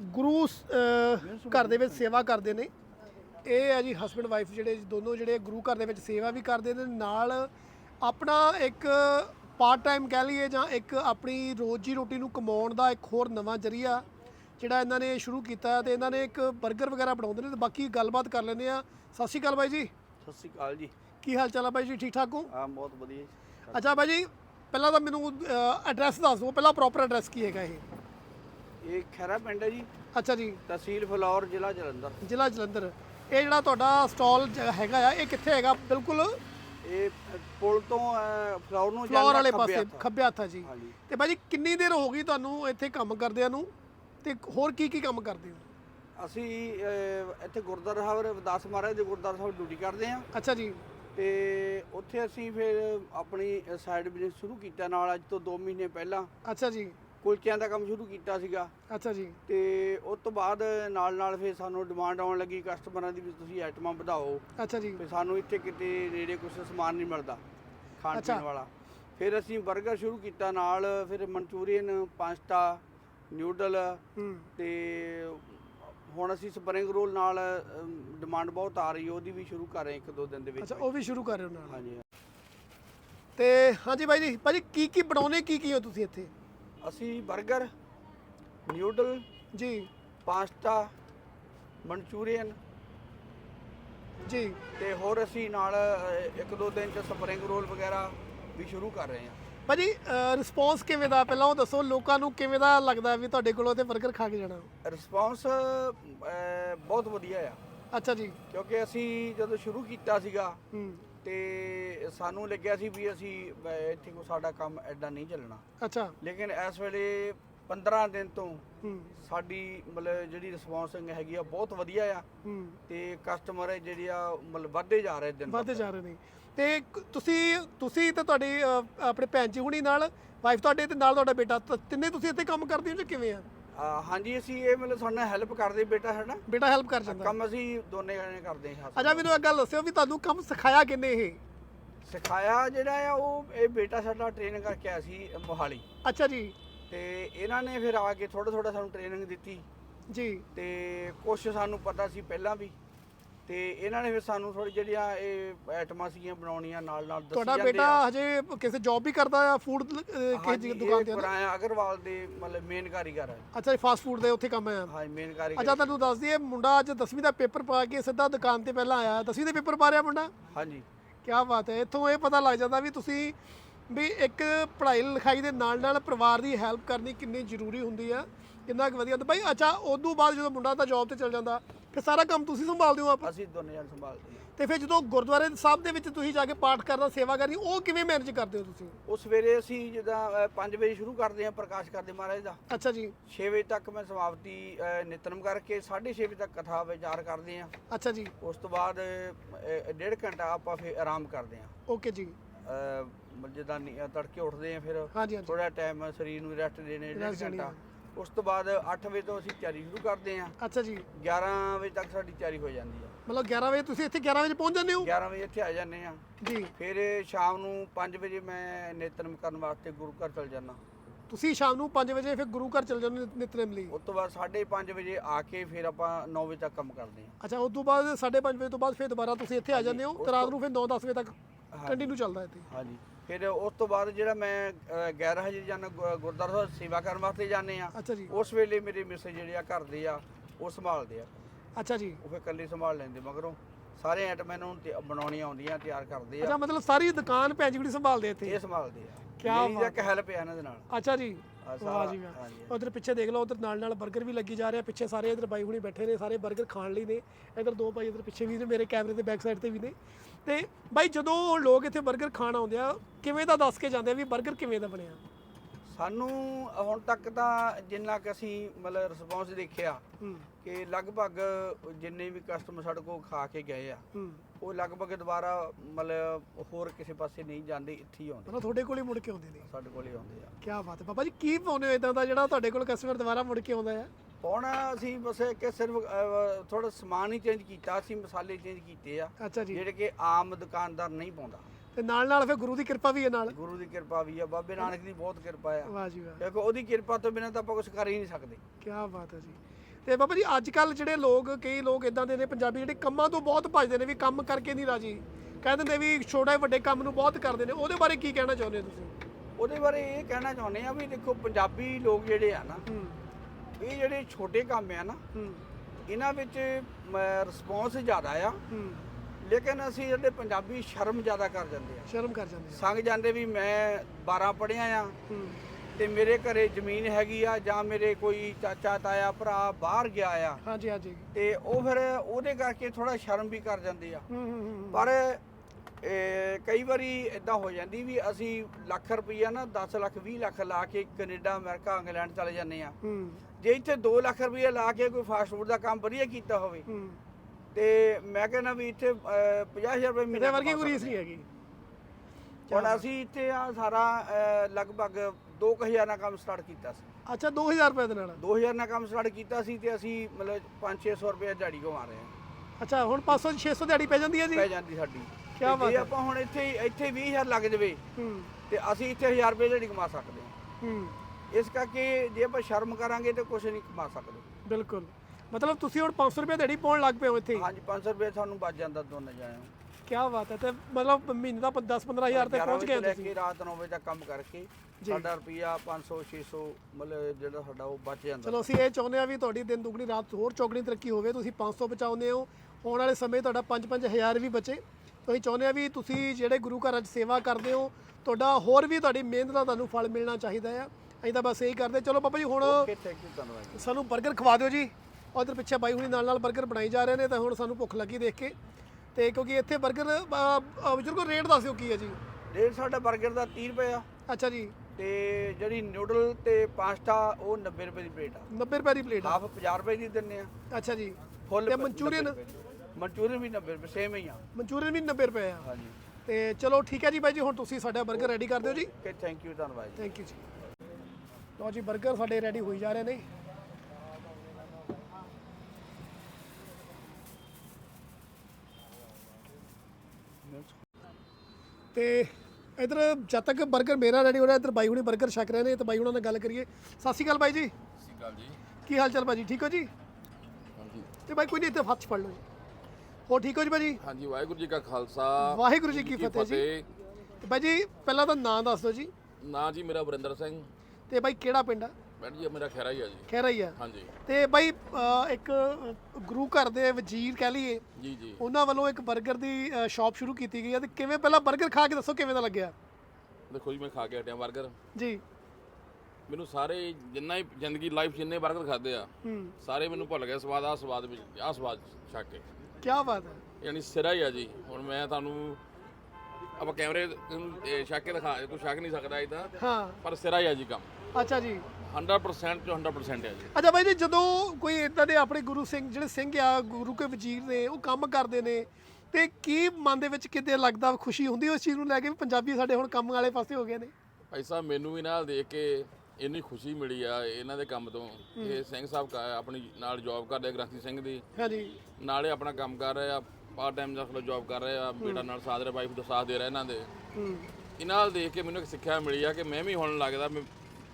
ਗੁਰੂ ਘਰ ਦੇ ਵਿੱਚ ਸੇਵਾ ਕਰਦੇ ਨੇ। ਇਹ ਹੈ ਜੀ ਹਸਬੰਡ ਵਾਈਫ ਜਿਹੜੇ ਦੋਨੋਂ ਜਿਹੜੇ ਗੁਰੂ ਘਰ ਦੇ ਵਿੱਚ ਸੇਵਾ ਵੀ ਕਰਦੇ ਨੇ। ਨਾਲ ਆਪਣਾ ਇੱਕ ਪਾਰਟ ਟਾਈਮ ਕਹਿ ਲਈਏ ਜਾਂ ਇੱਕ ਆਪਣੀ ਰੋਜੀ ਰੋਟੀ ਨੂੰ ਕਮਾਉਣ ਦਾ ਇੱਕ ਹੋਰ ਨਵਾਂ ਜਰੀਆ ਜਿਹੜਾ ਇਹਨਾਂ ਨੇ ਸ਼ੁਰੂ ਕੀਤਾ ਤੇ ਇਹਨਾਂ ਨੇ ਇੱਕ 버ਗਰ ਵਗੈਰਾ ਬਣਾਉਂਦੇ ਨੇ ਤੇ ਬਾਕੀ ਗੱਲਬਾਤ ਕਰ ਲੈਂਦੇ ਆ ਸਤਿ ਸ਼੍ਰੀ ਅਕਾਲ ਬਾਈ ਜੀ। ਸਤਿ ਸ਼੍ਰੀ ਅਕਾਲ ਜੀ। ਕੀ ਹਾਲ ਚਾਲ ਆ ਬਾਈ ਜੀ? ਠੀਕ ਠਾਕ ਹੋ ਆ ਬਹੁਤ ਵਧੀਆ। ਅੱਛਾ ਬਾਈ ਜੀ ਪਹਿਲਾਂ ਤਾਂ ਮੈਨੂੰ ਐਡਰੈਸ ਦੱਸ ਦਿਓ। ਪਹਿਲਾਂ ਪ੍ਰੋਪਰ ਐਡਰੈਸ ਕੀ ਹੈਗਾ ਇਹ? ਇਹ ਖੈਰਾ ਪਿੰਡ ਹੈ ਜੀ। ਅੱਛਾ ਜੀ। ਤਹਿਸੀਲ ਫਲੌਰ ਜ਼ਿਲ੍ਹਾ ਜਲੰਧਰ। ਜ਼ਿਲ੍ਹਾ ਜਲੰਧਰ। ਇਹ ਜਿਹੜਾ ਤੁਹਾਡਾ ਸਟਾਲ ਹੈਗਾ ਆ ਇਹ ਕਿੱਥੇ ਹੈਗਾ? ਬਿਲਕੁਲ ਇਹ ਪੁਲ ਤੋਂ ਫਲੌਰ ਨੂੰ ਫਲੋਰ ਵਾਲੇ ਖੱਬੇ ਪਾਸੇ ਹੱਥ। ਖੱਬੇ ਹੱਥ ਜੀ। ਹਾਂਜੀ। ਤੇ ਬਾਈ ਜੀ ਕਿੰਨੀ ਦੇਰ ਹੋ ਗਈ ਤੁਹਾਨੂੰ ਇੱਥੇ ਕੰਮ ਕਰਦਿਆਂ ਨੂੰ? ਤੇ ਹੋਰ ਕੀ ਕੀ ਕੰਮ ਕਰਦੇ ਹੋ? ਅਸੀਂ ਇੱਥੇ ਗੁਰਦੁਆਰਾ ਸਾਹਿਬ ਰਵਿਦਾਸ ਮਹਾਰਾਜ ਦੇ ਗੁਰਦੁਆਰਾ ਸਾਹਿਬ ਡਿਊਟੀ ਕਰਦੇ ਹਾਂ। ਅੱਛਾ ਜੀ। ਤੇ ਉੱਥੇ ਅਸੀਂ ਫਿਰ ਆਪਣੀ ਸਾਈਡ ਬਿਜ਼ਨਸ ਸ਼ੁਰੂ ਕੀਤਾ ਨਾਲ ਅੱਜ ਤੋਂ 2 ਮਹੀਨੇ ਪਹਿਲਾਂ। ਅੱਛਾ ਜੀ। ਕੁਲਚਿਆਂ ਦਾ ਕੰਮ ਸ਼ੁਰੂ ਕੀਤਾ ਸੀਗਾ। ਅੱਛਾ ਜੀ। ਤੇ ਉਸ ਤੋਂ ਬਾਅਦ ਨਾਲ ਨਾਲ ਫਿਰ ਸਾਨੂੰ ਡਿਮਾਂਡ ਆਉਣ ਲੱਗੀ ਕਸਟਮਰਾਂ ਦੀ ਵੀ ਤੁਸੀਂ ਆਈਟਮਾਂ ਵਧਾਓ। ਅੱਛਾ ਜੀ। ਤੇ ਸਾਨੂੰ ਇੱਥੇ ਕਿਤੇ ਨੇੜੇ ਕੁਝ ਸਮਾਨ ਨਹੀਂ ਮਿਲਦਾ ਖਾਣ। ਪੀਣ ਵਾਲਾ। ਫਿਰ ਅਸੀਂ 버ਗਰ ਸ਼ੁਰੂ ਕੀਤਾ ਨਾਲ ਫਿਰ ਮਨਚੂਰੀਅਨ ਪਾਸਤਾ ਨਿਊਡਲ ਤੇ ਹੁਣ ਅਸੀਂ ਸਪਰਿੰਗ ਰੋਲ ਨਾਲ ਡਿਮਾਂਡ ਬਹੁਤ ਆ ਰਹੀ ਹੈ ਉਹਦੀ ਵੀ ਸ਼ੁਰੂ ਕਰ ਰਹੇ ਇੱਕ ਦੋ ਦਿਨ ਦੇ ਵਿੱਚ। ਅੱਛਾ ਉਹ ਵੀ ਸ਼ੁਰੂ ਕਰ ਰਹੇ ਹੋ ਨਾਲ। ਹਾਂਜੀ ਤੇ ਹਾਂਜੀ ਬਾਈ ਜੀ ਭਾਜੀ ਕੀ ਕੀ ਬਣਾਉਨੇ ਕੀ ਕੀ ਹੋ ਤੁਸੀਂ ਇੱਥੇ? ਅਸੀਂ 버ਗਰ ਨਿਊਡਲ ਜੀ। ਪਾਸਤਾ ਮਨਚੂਰੀਅਨ ਜੀ। ਤੇ ਹੋਰ ਅਸੀਂ ਨਾਲ ਅ, ਇੱਕ ਦੋ ਦਿਨ ਚ ਸਪਰਿੰਗ ਰੋਲ ਵਗੈਰਾ ਵੀ ਸ਼ੁਰੂ ਕਰ ਰਹੇ ਹਾਂ। ਭਾਜੀ ਰਿਸਪੌਂਸ ਕਿਵੇਂ ਦਾ? ਪਹਿਲਾਂ ਉਹ ਦੱਸੋ ਲੋਕਾਂ ਨੂੰ ਕਿਵੇਂ ਦਾ ਲੱਗਦਾ ਵੀ ਤੁਹਾਡੇ ਕੋਲੋਂ ਤੇ 버ਗਰ ਖਾ ਕੇ ਜਾਣਾ? ਰਿਸਪੌਂਸ ਬਹੁਤ ਵਧੀਆ ਆ। ਅੱਛਾ ਜੀ। ਕਿਉਂਕਿ ਅਸੀਂ ਜਦੋਂ ਸ਼ੁਰੂ ਕੀਤਾ ਸੀਗਾ ਹੂੰ। ਤੇ ਸਾਨੂੰ ਲੱਗਿਆ ਸੀ ਵੀ ਅਸੀਂ ਅਹ, ਇੱਥੇ ਕੋ ਸਾਡਾ ਕੰਮ ਐਡਾ ਨਹੀਂ ਚੱਲਣਾ। ਅੱਛਾ। ਲੇਕਿਨ ਇਸ ਵੇਲੇ 15 ਦਿਨ ਤੋਂ ਹੂੰ। ਸਾਡੀ ਮਤਲਬ ਜਿਹੜੀ ਰਿਸਪੌਂਸਿੰਗ ਹੈਗੀ ਆ ਬਹੁਤ ਵਧੀਆ ਆ। ਹੂੰ। ਤੇ ਕਸਟਮਰ ਜਿਹੜੀ ਆ ਮਤਲਬ ਵੱਧਦੇ ਜਾ ਰਹੇ ਦਿਨ ਵੱਧਦੇ ਜਾ ਰਹੇ ਨੇ। ਤੇ ਕ- ਤੁਸੀਂ ਤੁਸੀਂ ਤੇ ਤੁਹਾਡੀ ਅ, ਆਪਣੇ ਭੈਣ ਜੀ ਹੁਣੀ ਨਾਲ ਵਾਈਫ ਤੁਹਾਡੇ ਤੇ ਨਾਲ ਤੁਹਾਡਾ ਬੇਟਾ ਤ- ਤਿੰਨੇ ਤੁਸੀਂ ਇੱਥੇ ਕੰਮ ਕਰਦੇ ਹੋ ਜਾਂ ਕਿਵੇਂ ਆ? ਅਹ, ਹਾਂਜੀ ਅਸੀਂ ਇਹ ਮਤਲਬ ਸਾਡੇ ਨਾਲ ਹੈਲਪ ਕਰਦੇ ਬੇਟਾ ਸਾਡਾ ਬੇਟਾ ਹੈਲਪ ਕਰ ਜਾਂਦਾ। ਕੰਮ ਅਸੀਂ ਦੋਨੇ ਜਣੇ ਕਰਦੇ ਹਾਂ ਅੱਛਾ ਮੈਨੂੰ ਇੱਕ ਗੱਲ ਦੱਸਿਓ ਵੀ ਤੁਹਾਨੂੰ ਕੰਮ ਸਿਖਾਇਆ ਕਿੰਨੇ ਇਹ? ਸਿਖਾਇਆ ਜਿਹੜਾ ਆ ਉਹ ਇਹ ਬੇਟਾ ਸਾਡਾ ਟ੍ਰੇਨਿੰਗ ਕਰਕੇ ਆਇਆ ਸੀ ਮੋਹਾਲੀ। ਅੱਛਾ ਜੀ। ਤੇ ਇਹਨਾਂ ਨੇ ਫਿਰ ਆ ਕੇ ਥੋੜਾ ਥੋੜਾ ਸਾਨੂੰ ਟ੍ਰੇਨਿੰਗ ਦਿੱਤੀ। ਜੀ। ਤੇ ਕੁਝ ਸਾਨੂੰ ਪਤਾ ਸੀ ਪਹਿਲਾਂ ਵੀ। ਤੇ ਇਹਨਾਂ ਨੇ ਫਿਰ ਸਾਨੂੰ ਥੋੜੀ ਜਿਹੜੀਆਂ ਇਹ ਆਈਟਮਾਂ ਸੀਗੀਆਂ ਬਣਾਉਣੀਆਂ ਨਾਲ ਨਾਲ ਦੱਸੀ ਤੁਹਾਡਾ ਜਾਂਦੇ ਬੇਟਾ ਆ। ਹਜੇ ਕਿਸੇ ਜੌਬ ਵੀ ਕਰਦਾ ਆ ਫੂਡ ਕਿਸੇ ਹਾਂਜੀ, ਦੁਕਾਨ ਇਹ ਤੇ ਆ ਨਾ? ਅਗਰਵਾਲ ਦੇ ਮਤਲਬ ਮੇਨ ਕਾਰੀਗਰ ਹੈ ਅੱਛਾ ਫਾਸਟ ਫੂਡ ਦੇ ਉੱਥੇ ਕੰਮ ਆ। ਹਾਂ ਮੇਨ ਕਾਰੀਗਰ। ਅੱਛਾ ਤੁਹਾਨੂੰ ਦੱਸ ਦਈਏ ਮੁੰਡਾ ਅੱਜ 10ਵੀਂ ਦਾ ਪੇਪਰ ਪਾ ਕੇ ਸਿੱਧਾ ਦੁਕਾਨ ਤੇ ਪਹਿਲਾਂ ਆਇਆ। 10ਵੀਂ ਦੇ ਪੇਪਰ ਪਾ ਰਿਹਾ ਮੁੰਡਾ? ਹਾਂਜੀ। ਕੀ ਬਾਤ ਹੈ ਇੱਥੋਂ ਇਹ ਪਤਾ ਲੱਗ ਜਾਂਦਾ ਵੀ ਤੁਸੀਂ ਵੀ ਇੱਕ ਪੜ੍ਹਾਈ ਲਿਖਾਈ ਦੇ ਨਾਲ ਨਾਲ ਪਰਿਵਾਰ ਦੀ ਹੈਲਪ ਕਰਨੀ ਕਿੰਨੀ ਜ਼ਰੂਰੀ ਹੁੰਦੀ ਆ। ਕਿੰਨਾ ਕੁ ਵਧੀਆ। ਹੁੰਦਾ ਬਾਈ ਅੱਛਾ ਉਦੋਂ ਬਾਅਦ ਜਦੋਂ ਮੁੰਡਾ ਤਾਂ ਜੌਬ ਤੇ ਚਲ ਜਾਂਦਾ ਫਿਰ ਸਾਰਾ ਕੰਮ ਤੁਸੀਂ ਸੰਭਾਲਦੇ ਹੋ ਆਪ? ਅਸੀਂ ਦੋਨੇ ਜਣ ਸੰਭਾਲਦੇ ਹਾਂ। ਤੇ ਫਿਰ ਜਦੋਂ ਗੁਰਦੁਆਰੇ ਸਾਹਿਬ ਦੇ ਵਿੱਚ ਤੁਸੀਂ ਜਾ ਕੇ ਪਾਠ ਕਰਨਾ ਸੇਵਾ ਕਰਨੀ ਉਹ ਕਿਵੇਂ ਮੈਨੇਜ ਕਰਦੇ ਹੋ ਤੁਸੀਂ? ਉਸ ਸਵੇਰੇ ਅਸੀਂ ਜਿੱਦਾਂ 5 ਵਜੇ ਸ਼ੁਰੂ ਕਰਦੇ ਹਾਂ ਪ੍ਰਕਾਸ਼ ਕਰਦੇ ਮਹਾਰਾਜ ਦਾ। ਅੱਛਾ ਜੀ। 6 ਵਜੇ ਤੱਕ ਮੈਂ ਸਮਾਪਤੀ ਨਿਤਨਮ ਕਰਕੇ 6:30 ਵਜੇ ਤੱਕ ਕਥਾ ਵਿਚਾਰ ਕਰਦੇ ਹਾਂ। ਅੱਛਾ ਜੀ। ਉਸ ਤੋਂ ਬਾਅਦ ਡੇਢ ਘੰਟਾ ਆਪਾਂ ਫਿਰ ਆਰਾਮ ਕਰਦੇ ਹਾਂ। ਓਕੇ ਜੀ। ਅਹ, ਜਿੱਦਾਂ ਨੀ- ਅਹ, ਤੜਕੇ ਉੱਠਦੇ ਆ ਫਿਰ ਹਾਂਜੀ ਹਾਂਜੀ। ਥੋੜਾ ਟਾਈਮ ਸਰੀਰ ਨੂੰ ਰੈਸਟ ਦੇਣੇ Rest ਡੇਢ ਦੇਣੀ। ਘੰਟਾ। ਉਸ ਤੋਂ ਬਾਅਦ 8 ਵਜੇ ਤੋਂ ਅਸੀਂ ਤਿਆਰੀ ਸ਼ੁਰੂ ਕਰਦੇ ਹਾਂ। ਅੱਛਾ ਜੀ। 11 ਵਜੇ ਤੱਕ ਸਾਡੀ ਤਿਆਰੀ ਹੋ ਜਾਂਦੀ ਆ ਮਤਲਬ 11 ਵਜੇ ਤੁਸੀਂ ਇੱਥੇ 11 ਵਜੇ ਪਹੁੰਚ ਜਾਂਦੇ ਹੋ? 11 ਵਜੇ ਇੱਥੇ ਆ ਜਾਂਦੇ ਆ ਜੀ। ਫਿਰ ਸ਼ਾਮ ਨੂੰ 5 ਵਜੇ ਮੈਂ ਨੇਤਨਮ ਕਰਨ ਵਾਸਤੇ ਗੁਰੂ ਘਰ ਚਲ ਜਾਂਦਾ। ਤੁਸੀਂ ਸ਼ਾਮ ਨੂੰ 5 ਵਜੇ ਫਿਰ ਗੁਰੂ ਘਰ ਚਲ ਜਾਂਦੇ ਹੋ ਨਿਤਨੇਮ ਲਈ? ਉਸ ਤੋਂ ਬਾਅਦ 5:30 ਵਜੇ ਆ ਕੇ ਫਿਰ ਆਪਾਂ 9 ਵਜੇ ਤੱਕ ਕੰਮ ਕਰਦੇ ਹਾਂ। ਅੱਛਾ ਉਸ ਤੋਂ ਬਾਅਦ 5:30 ਵਜੇ ਤੋਂ ਬਾਅਦ ਫਿਰ ਦੁਬਾਰਾ ਤੁਸੀਂ ਇੱਥੇ ਆ ਜਾਂਦੇ ਹੋ ਤੇ ਰਾਤ ਨੂੰ ਫਿਰ 9-10 ਵਜੇ ਤੱਕ। ਕੰਟੀਨਿਊ ਚੱਲਦਾ ਇੱਥੇ? ਹਾਂਜੀ। ਫਿਰ ਉਸ ਤੋਂ ਬਾਅਦ ਜਿਹੜਾ ਮੈਂ ਅ, ਗੈਰ ਹਾਜ਼ਰ ਜਾਣਾ ਗੁਰਦੁਆਰਾ ਸਾਹਿਬ ਸੇਵਾ ਕਰਨ ਵਾਸਤੇ ਜਾਂਦੇ ਆ ਅੱਛਾ ਜੀ। ਉਸ ਵੇਲੇ ਮੇਰੇ ਮਿਸੇ ਜਿਹੜੇ ਆ ਘਰ ਦੇ ਆ ਉਹ ਸੰਭਾਲਦੇ ਆ। ਅੱਛਾ ਜੀ। ਉਹ ਫਿਰ ਇਕੱਲੇ ਸੰਭਾਲ ਲੈਂਦੇ ਮਗਰੋਂ ਸਾਰੇ ਆਈਟਮ ਮੈਨੂੰ ਤੇ- ਬਣਾਉਣੀਆਂ ਆਉਂਦੀਆਂ ਤਿਆਰ ਕਰਦੇ ਅੱਛਾ ਆ ਮਤਲਬ ਸਾਰੀ ਦੁਕਾਨ ਭੈਣ ਜੀ ਕੁੜੀ ਸੰਭਾਲਦੇ ਇੱਥੇ? ਇਹ ਸੰਭਾਲਦੇ ਆ। ਕਿਆ ਨਹੀਂ ਇੱਕ ਹੈਲਪ ਹੈ ਇਹਨਾਂ ਦੇ ਨਾਲ। ਅੱਛਾ ਜੀ। ਵਾਹ ਜੀ ਵਾਹ। ਉਧਰ ਪਿੱਛੇ ਦੇਖ ਲਓ ਉਧਰ ਨਾਲ ਨਾਲ 버ਗਰ ਵੀ ਲੱਗੀ ਜਾ ਰਿਹਾ ਪਿੱਛੇ ਸਾਰੇ ਇਧਰ ਬਾਈ ਹੁਣੀ ਬੈਠੇ ਨੇ ਸਾਰੇ 버ਗਰ ਖਾਣ ਲਈ ਨੇ। ਇਧਰ ਦੋ ਬਾਈ ਇਧਰ ਪਿੱਛੇ ਵੀ ਨੇ ਮੇਰੇ ਕੈਮਰੇ ਦੇ ਬੈਕ ਸਾਈਡ ਤੇ ਵੀ ਨੇ। ਤੇ ਬਾਈ ਜਦੋਂ ਲੋਕ ਇੱਥੇ 버ਗਰ ਖਾਣ ਆਉਂਦੇ ਆ ਕਿਵੇਂ ਦਾ ਦੱਸ ਕੇ ਜਾਂਦੇ ਆ ਵੀ 버ਗਰ ਕਿਵੇਂ ਦਾ ਬਣਿਆ? ਸਾਨੂੰ ਹੁਣ ਤੱਕ ਤਾਂ ਜਿੰਨਾ ਕਿ ਅਸੀਂ ਮਤਲਬ ਰਿਸਪੌਂਸ ਦੇਖਿਆ ਕਿ ਲਗਭਗ ਜਿੰਨੇ ਵੀ ਕਸਟਮਰ ਸਾਡੇ ਕੋਲ ਖਾ ਕੇ ਗਏ ਆ ਹੂੰ। ਉਹ ਲਗਭਗ ਦੁਬਾਰਾ ਮਤਲਬ ਹੋਰ ਕਿਸੇ ਪਾਸੇ ਨਹੀਂ ਜਾਂਦੇ ਇੱਥੇ ਹੀ ਆਉਂਦੇ। ਮਤਲਬ ਤੁਹਾਡੇ ਕੋਲ ਹੀ ਮੁੜ ਕੇ ਆਉਂਦੇ ਨੇ? ਸਾਡੇ ਕੋਲ ਹੀ ਆਉਂਦੇ ਆ। ਕੀ ਬਾਤ ਹੈ। ਬਾਬਾ ਜੀ ਕੀ ਪਾਉਂਦੇ ਹੋ ਇਦਾਂ ਦਾ ਜਿਹੜਾ ਤੁਹਾਡੇ ਕੋਲ ਕਸਟਮਰ ਦੁਬਾਰਾ ਮੁੜ ਕੇ ਆਉਂਦਾ ਹੈ? ਹੁਣ ਅਸੀਂ ਬਸ ਕਿ ਸਿਰਫ ਥੋੜਾ ਸਮਾਨ ਹੀ ਚੇਂਜ ਕੀਤਾ ਅਸੀਂ ਮਸਾਲੇ ਚੇਂਜ ਕੀਤੇ ਆ। ਜਿਹੜੇ ਕਿ ਆਮ ਦੁਕਾਨਦਾਰ ਨਹੀਂ ਪਾਉਂਦਾ। ਤੇ ਨਾਲ ਨਾਲ ਫਿਰ ਗੁਰੂ ਦੀ ਕਿਰਪਾ ਵੀ ਹੈ ਨਾਲ? ਗੁਰੂ ਦੀ ਕਿਰਪਾ ਵੀ ਆ ਬਾਬੇ ਨਾਨਕ ਦੀ ਬਹੁਤ ਕਿਰਪਾ ਆ। ਵਾਹ ਜੀ ਵਾਹ। ਕਿਉਂਕਿ ਉਹਦੀ ਕਿਰਪਾ ਤੋਂ ਬਿਨਾਂ ਤਾਂ ਆਪਾਂ ਕੁਝ ਕਰ ਹੀ ਨਹੀਂ ਸਕਦੇ। ਕੀ ਬਾਤ ਹੈ ਜੀ। ਤੇ ਬਾਬਾ ਜੀ ਅੱਜ ਕੱਲ ਜਿਹੜੇ ਲੋਕ ਕਈ ਲੋਕ ਇਦਾਂ ਦੇ ਨੇ ਪੰਜਾਬੀ ਜਿਹੜੇ ਕੰਮਾਂ ਤੋਂ ਬਹੁਤ ਭੱਜਦੇ ਨੇ ਵੀ ਕੰਮ ਕਰਕੇ ਨਹੀਂ ਰਾਜੀ। ਕਹਿ ਦਿੰਦੇ ਵੀ ਛੋਟੇ ਵੱਡੇ ਕੰਮ ਨੂੰ ਬਹੁਤ ਕਰਦੇ ਨੇ। ਉਹਦੇ ਬਾਰੇ ਕੀ ਕਹਿਣਾ ਚਾਹੁੰਦੇ ਹੋ ਤੁਸੀਂ? ਉਹਦੇ ਬਾਰੇ ਇਹ ਕਹਿਣਾ ਚਾਹੁੰਦੇ ਆ ਵੀ ਦੇਖੋ ਪੰਜਾਬੀ ਲੋਕ ਜਿਹੜੇ ਆ ਨਾ ਹੂੰ। ਇਹ ਜਿਹੜੇ ਛੋਟੇ ਕੰਮ ਆ ਨਾ ਹੂੰ। ਇਹਨਾਂ ਵਿੱਚ ਰਿਸਪੌਂਸ ਜ਼ਿਆਦਾ ਆ। ਹੂੰ। ਲੇਕਿਨ ਅਸੀਂ ਜਿਹੜੇ ਪੰਜਾਬੀ ਸ਼ਰਮ ਜ਼ਿਆਦਾ ਕਰ ਜਾਂਦੇ ਆ। ਸ਼ਰਮ ਕਰ ਜਾਂਦੇ ਆ। ਸੰਗ ਜਾਂਦੇ ਵੀ ਮੈਂ 12 ਪੜ੍ਹਿਆ ਆ। ਹੂੰ। ਤੇ ਮੇਰੇ ਘਰੇ ਜ਼ਮੀਨ ਹੈਗੀ ਆ ਜਾਂ ਮੇਰੇ ਕੋਈ ਚਾਚਾ ਤਾਇਆ ਭਰਾ ਬਾਹਰ ਗਿਆ ਆ। ਹਾਂਜੀ ਹਾਂਜੀ। ਤੇ ਉਹ ਫਿਰ ਉਹਦੇ ਕਰਕੇ ਥੋੜਾ ਸ਼ਰਮ ਵੀ ਕਰ ਜਾਂਦੇ ਆ। ਹੂੰ ਹੂੰ ਹੂੰ। ਪਰ ਇਹ, ਕਈ ਵਾਰੀ ਇਦਾਂ ਹੋ ਜਾਂਦੀ ਵੀ ਅਸੀਂ ਲੱਖ ਰੁਪਈਆ ਨਾ 10 ਲੱਖ 20 ਲੱਖ ਲਾ ਕੇ ਕੈਨੇਡਾ ਅਮਰੀਕਾ ਇੰਗਲੈਂਡ ਚਲੇ ਜਾਂਦੇ ਆ। ਹੂੰ। ਜੇ ਇੱਥੇ 2 ਲੱਖ ਰੁਪਈਆ ਲਾ ਕੇ ਕੋਈ ਫਾਸਟ ਫੂਡ ਦਾ ਕੰਮ ਵਧੀਆ ਕੀਤਾ ਹੋਵੇ ਹੂੰ। ਤੇ ਮੈਂ ਕਹਿੰਦਾ ਵੀ ਇੱਥੇ ਅਹ, 50000 ਰੁਪਏ ਮਹੀਨੇ ਵਰਗੀ ਕੋਈ ਰੀਸ ਨਹੀਂ ਹੈਗੀ। ਹੁਣ ਅਸੀਂ ਇੱਥੇ ਆ ਸਾਰਾ ਲਗਭਗ 2000 ਨਾਲ ਕੰਮ ਸਟਾਰਟ ਕੀਤਾ ਸੀ। ਅੱਛਾ 2000 ਰੁਪਏ ਦੇ ਨਾਲ? 2000 ਨਾਲ ਕੰਮ ਸਟਾਰਟ ਕੀਤਾ ਸੀ ਤੇ ਅਸੀਂ ਮਤਲਬ 5-600 ਰੁਪਏ ਦਿਹਾੜੀ ਕਮਾ ਰਹੇ ਹਾਂ। ਅੱਛਾ ਹੁਣ 500 600 ਦਿਹਾੜੀ ਪੈ ਜਾਂਦੀ ਹੈ ਜੀ? ਪੈ ਜਾਂਦੀ ਸਾਡੀ। ਤੇ ਬਾਤ ਜੇ। ਆਪਾਂ ਹੁਣ ਇੱਥੇ ਇੱਥੇ 20000 ਲੱਗ ਜਾਵੇ ਹੂੰ। ਤੇ ਅਸੀਂ ਇੱਥੇ 1000 ਰੁਪਏ ਦਿਹਾੜੀ ਕਮਾ ਸਕਦੇ ਹਾਂ। ਹੂੰ। ਇਸ ਕਰਕੇ ਜੇ ਆਪਾਂ ਸ਼ਰਮ ਕਰਾਂਗੇ ਤੇ ਕੁਝ ਨਹੀਂ ਕਮਾ ਸਕਦੇ। ਬਿਲਕੁਲ। ਮਤਲਬ ਤੁਸੀਂ ਹੁਣ 500 ਰੁਪਏ ਦਿਹਾੜੀ ਪਾਉਣ ਲੱਗ ਪਏ ਹੋ ਇੱਥੇ ਹਾਂਜੀ 500 ਰੁਪਏ ਸਾਨੂੰ ਬਚ ਜਾਂਦਾ ਦੋਨੇ ਜਾਣਿਆਂ ਕੀ ਬਾਤ ਹੈ ਤੇ ਮਤਲਬ ਮਹੀਨੇ ਦਾ 10 15000 ਤੇ ਪਹੁੰਚ ਗਏ ਹੋ ਲੈ ਤੁਸੀਂ। ਕੇ ਰਾਤ 9 ਵਜੇ ਤੱਕ ਕੰਮ ਕਰਕੇ ਜੀ। ਸਾਡਾ ਰੁਪਿਆ 500 600 ਮਤਲਬ ਜਿਹੜਾ ਸਾਡਾ ਉਹ ਬਚ ਜਾਂਦਾ। ਚਲੋ ਅਸੀਂ ਇਹ ਚਾਹੁੰਦੇ ਆ ਵੀ ਤੁਹਾਡੀ ਦਿਨ ਦੁਗਣੀ ਰਾਤ ਹੋਰ ਚੌਗਣੀ ਤਰੱਕੀ ਹੋਵੇ ਤੁਸੀਂ 500 ਬਚਾਉਂਦੇ ਹੋ। ਆਉਣ ਵਾਲੇ ਸਮੇਂ ਤੁਹਾਡਾ 5-5000 ਵੀ ਬਚੇ। ਤੁਸੀਂ ਚਾਹੁੰਦੇ ਆ ਵੀ ਤੁਸੀਂ ਜਿਹੜੇ ਗੁਰੂ ਘਰਾਂ 'ਚ ਸੇਵਾ ਕਰਦੇ ਹੋ ਤੁਹਾਡਾ ਹੋਰ ਵੀ ਤੁਹਾਡੀ ਮਿਹਨਤ ਦਾ ਤੁਹਾਨੂੰ ਫਲ ਮਿਲਣਾ ਚਾਹੀਦਾ ਆ। ਅਸੀਂ ਤਾਂ ਬਸ ਇਹੀ ਕਰਦੇ। ਚਲੋ ਪਾਪਾ ਜੀ ਹੁਣ ਓਕੇ ਥੈਂਕ ਯੂ ਧੰਨਵਾਦ ਜੀ। ਸਾਨੂੰ 버ਗਰ ਖਵਾ ਦਿਓ ਜੀ। ਉਧਰ ਪਿੱਛੇ ਬਾਈ ਹੁਣੀ ਨਾਲ ਨਾਲ 버ਗਰ ਬਣਾਈ ਜਾ ਰਹੇ ਨੇ ਤਾਂ ਹੁਣ ਸਾਨੂੰ ਭੁੱਖ ਲੱਗੀ ਦੇਖ ਕੇ। ਤੇ ਕਿਉਂਕਿ ਇੱਥੇ 버ਗਰ ਬਜ਼ੁਰਗ ਰੇਟ ਦੱਸਿਓ ਕੀ ਹੈ ਜੀ? ਰੇਟ ਸਾਡਾ 버ਗਰ ਦਾ 30 ਰੁਪਏ ਆ। ਅੱਛਾ ਜੀ। ਤੇ ਜਿਹੜੀ ਨੂਡਲ ਤੇ ਪਾਸਟਾ ਉਹ 90 ਰੁਪਏ ਦੀ ਪਲੇਟ ਆ। 90 ਰੁਪਏ ਦੀ ਪਲੇਟ ਹਾਫ 50 ਰੁਪਏ ਦੀ ਦਿੰਨੇ ਆ। ਅੱਛਾ ਜੀ। ਫੁੱਲ ਤੇ ਮਨਚੂਰੀਅਨ? ਮਨਚੂਰੀਅਨ ਵੀ 90 ਰੁਪਏ ਸੇਮ ਹੀ ਆ। ਮਨਚੂਰੀਅਨ ਵੀ 90 ਰੁਪਏ ਆ। ਹਾਂਜੀ। ਤੇ ਚਲੋ ਠੀਕ ਹੈ ਜੀ ਬਾਈ ਜੀ ਹੁਣ ਤੁਸੀਂ ਸਾਡਾ 버ਗਰ ਰੈਡੀ ਕਰ ਦਿਓ ਜੀ। ਥੈਂਕ ਯੂ ਧੰਨਵਾਦ ਜੀ। ਥੈਂਕ ਯੂ ਜੀ। ਲਓ ਜੀ 버ਗਰ ਸਾਡੇ ਰੈਡੀ ਹੋਈ ਜਾ ਰਹੇ ਨੇ। ਤੇ ਇਧਰ ਜਦ ਤੱਕ 버ਗਰ ਮੇਰਾ ਰੈਡੀ ਹੋ ਰਿਹਾ ਇਧਰ ਬਾਈ ਹੁਣੀ 버ਗਰ ਛਕ ਰਹੇ ਨੇ ਤੇ ਬਾਈ ਹੁਣਾਂ ਨਾਲ ਗੱਲ ਕਰੀਏ। ਸਤਿ ਸ਼੍ਰੀ ਅਕਾਲ ਬਾਈ ਜੀ। ਸਤਿ ਸ਼੍ਰੀ ਅਕਾਲ ਜੀ। ਕੀ ਹਾਲ ਚਾਲ ਭਾਜੀ ਠੀਕ ਹੋ ਜੀ? ਹਾਂਜੀ। ਤੇ ਬਾਈ ਕੋਈ ਨਹੀਂ ਇੱਥੇ ਹੱਥ ਫੜ ਲਓ ਜੀ। ਹੋ ਠੀਕ ਹੋ ਜੀ ਭਾਜੀ ਹਾਂਜੀ ਵਾਹਿਗੁਰੂ ਜੀ ਕਾ ਖਾਲਸਾ। ਵਾਹਿਗੁਰੂ ਜੀ ਕੀ ਫਤਿਹ ਜੀ। ਤੇ ਬਾਈ ਜੀ ਪਹਿਲਾਂ ਤਾਂ ਨਾਂ ਦੱਸ ਦਿਓ ਜੀ। ਨਾਂ ਜੀ ਮੇਰਾ ਵਰਿੰਦਰ ਸਿੰਘ। ਤੇ ਬਾਈ ਕਿਹੜਾ ਪਿੰਡ ਆ? ਪਿੰਡ ਜੀ ਮੇਰਾ ਖੈਰਾ ਹੀ ਆ ਜੀ। ਖੈਰਾ ਹੀ ਆ? ਹਾਂਜੀ। ਤੇ ਬਾਈ ਇੱਕ ਗੁਰੂ ਘਰ ਦੇ ਵਜ਼ੀਰ ਕਹਿ ਲਈਏ ਜੀ ਜੀ। ਉਹਨਾਂ ਵੱਲੋਂ ਇੱਕ 버ਗਰ ਦੀ ਸ਼ਾਪ ਸ਼ੁਰੂ ਕੀਤੀ ਗਈ ਹੈ ਤੇ ਕਿਵੇਂ ਪਹਿਲਾਂ 버ਗਰ ਖਾ ਕੇ ਦੱਸੋ ਕਿਵੇਂ ਦਾ ਲੱਗਿਆ? ਦੇਖੋ ਜੀ ਮੈਂ ਖਾ ਕੇ ਹਟਿਆ 버ਗਰ ਜੀ। ਮੈਨੂੰ ਸਾਰੇ ਜਿੰਨਾ ਹੀ ਜ਼ਿੰਦਗੀ ਲਾਈਫ ਜਿੰਨੇ 버ਗਰ ਖਾਦੇ ਆ ਸਾਰੇ ਮੈਨੂੰ ਭੁੱਲ ਗਏ ਸਵਾਦ ਆ ਸਵਾਦ ਵਿੱਚ ਆ ਸਵਾਦ ਛੱਕ ਕੇ। ਕੀ ਬਾਤ ਹੈ। ਯਾਨੀ ਸਿਰਾ ਹੀ ਆ ਜੀ। ਹੁਣ ਮੈਂ ਤੁਹਾਨੂੰ ਆਪਾਂ ਕੈਮਰੇ ਨੂੰ ਛੱਕ ਕੇ ਦਿਖਾ ਤੂੰ ਛੱਕ ਨਹੀਂ ਸਕਦਾ ਇਹ ਹਾਂ। ਪਰ ਸਿਰਾ ਹੀ ਆ ਜੀ ਕੰਮ। ਅੱਛਾ ਜੀ। 100% ਚੋਂ 100% ਹੈ ਜੀ। ਅੱਛਾ ਬਾਈ ਜੀ ਜਦੋਂ ਕੋਈ ਇਦਾਂ ਦੇ ਆਪਣੇ ਗੁਰੂ ਸਿੰਘ ਜਿਹੜੇ ਸਿੰਘ ਆ ਗੁਰੂ ਕੇ ਵਜ਼ੀਰ ਨੇ ਉਹ ਕੰਮ ਕਰਦੇ ਨੇ ਤੇ ਕੀ ਮਨ ਦੇ ਵਿੱਚ ਕਿਤੇ ਲੱਗਦਾ ਖੁਸ਼ੀ ਹੁੰਦੀ ਉਸ ਚੀਜ਼ ਨੂੰ ਲੈ ਕੇ ਵੀ ਪੰਜਾਬੀ ਸਾਡੇ ਹੁਣ ਕੰਮ ਵਾਲੇ ਪਾਸੇ ਹੋ ਗਏ ਨੇ? ਭਾਈ ਸਾਹਿਬ ਮੈਨੂੰ ਵੀ ਨਾਲ ਦੇਖ ਕੇ ਇੰਨੀ ਖੁਸ਼ੀ ਮਿਲੀ ਆ ਇਹਨਾਂ ਦੇ ਕੰਮ ਤੋਂ। ਇਹ ਸਿੰਘ ਸਾਹਿਬ ਕਾ- ਆਪਣੀ ਨਾਲ ਜੌਬ ਕਰਦੇ ਆ ਗ੍ਰੰਥੀ ਸਿੰਘ ਦੀ। ਹਾਂਜੀ। ਨਾਲੇ ਆਪਣਾ ਕੰਮ ਕਰ ਰਹੇ ਆ ਪਾਰਟ ਟਾਈਮ ਦਾ ਜੌਬ ਕਰ ਰਹੇ ਆ ਬੇਟਾ ਨਾਲ ਸਾਥ ਰਿਹਾ ਵਾਈਫ ਦਾ ਸਾਥ ਦੇ ਰਿਹਾ ਇਹਨਾਂ ਦੇ। ਹੂੰ। ਇਹਨਾਂ ਨਾਲ ਦੇਖ ਕੇ ਮੈਨੂੰ ਇੱਕ ਸਿੱਖਿਆ ਮਿਲੀ ਆ ਕਿ ਮੈਂ ਵੀ ਹੁਣ ਲੱਗਦਾ ਮੈਂ-